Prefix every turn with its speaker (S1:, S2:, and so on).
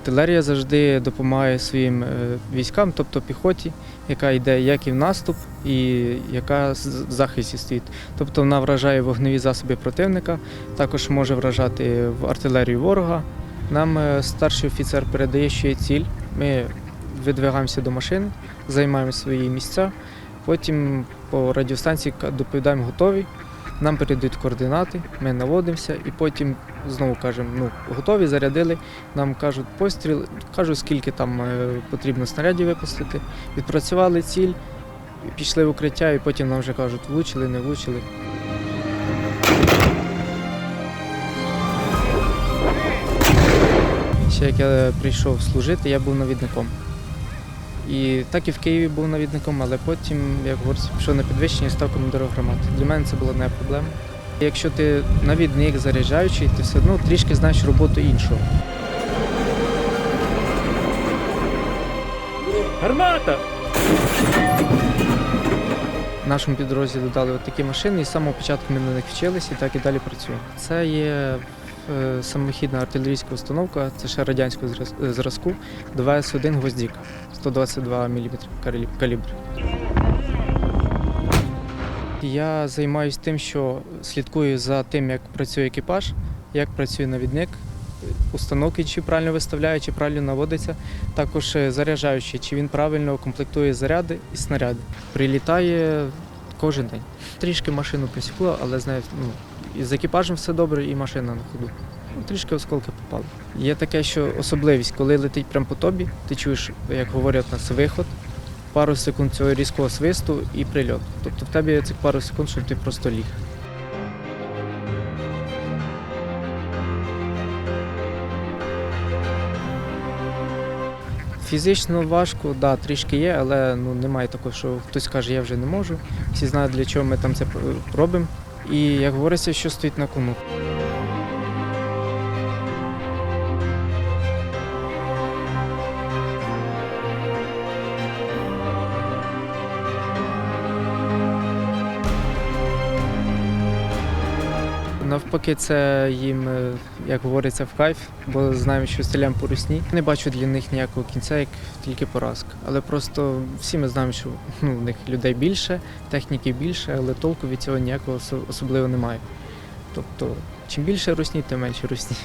S1: Артилерія завжди допомагає своїм е, військам, тобто піхоті, яка йде як і в наступ, і яка в захисті стоїть. Тобто вона вражає вогневі засоби противника, також може вражати в артилерію ворога. Нам е, старший офіцер передає, що є ціль. Ми видвигаємося до машини, займаємо свої місця. Потім по радіостанції доповідаємо готові. Нам передають координати, ми наводимося і потім знову кажемо, ну готові, зарядили. Нам кажуть постріл, кажуть, скільки там е, потрібно снарядів випустити. Відпрацювали ціль, пішли в укриття, і потім нам вже кажуть, влучили, не влучили. Ще як я прийшов служити, я був навідником. І так і в Києві був навідником, але потім, як говориться, пішов на підвищення і став командиром громади. Для мене це була не проблема. Якщо ти навідник заряджаючий, ти все одно трішки знаєш роботу іншого.
S2: Гармата!
S1: Нашому підрозділі дали от такі машини, і з самого початку ми на них вчилися і так і далі працюємо. Це є самохідна артилерійська установка, це ще радянського е, зразку, 2С1 гвоздік, 122 мм калібр. Я займаюся тим, що слідкую за тим, як працює екіпаж, як працює навідник, установки, чи правильно виставляє, чи правильно наводиться. Також е, заряджаючий, чи він правильно комплектує заряди і снаряди. Прилітає кожен день. Трішки машину присікло, але знаю, ну, і з екіпажем все добре, і машина на ходу. Ну, трішки осколки попали. Є таке, що особливість, коли летить прямо по тобі, ти чуєш, як говорять нас, виход, пару секунд цього різкого свисту і прильот. Тобто в тебе є цих пару секунд, щоб ти просто ліг. Фізично важко, да, трішки є, але ну, немає такого, що хтось каже, я вже не можу. Всі знають, для чого ми там це робимо. І як говориться, що стоїть на кону. Навпаки, це їм, е, як говориться, в кайф, бо знаємо, що стріляємо по русні. Не бачу для них ніякого кінця, як тільки поразка. Але просто всі ми знаємо, що ну, в них людей більше, техніки більше, але толку від цього ніякого особливо немає. Тобто, чим більше русні, тим менше русні.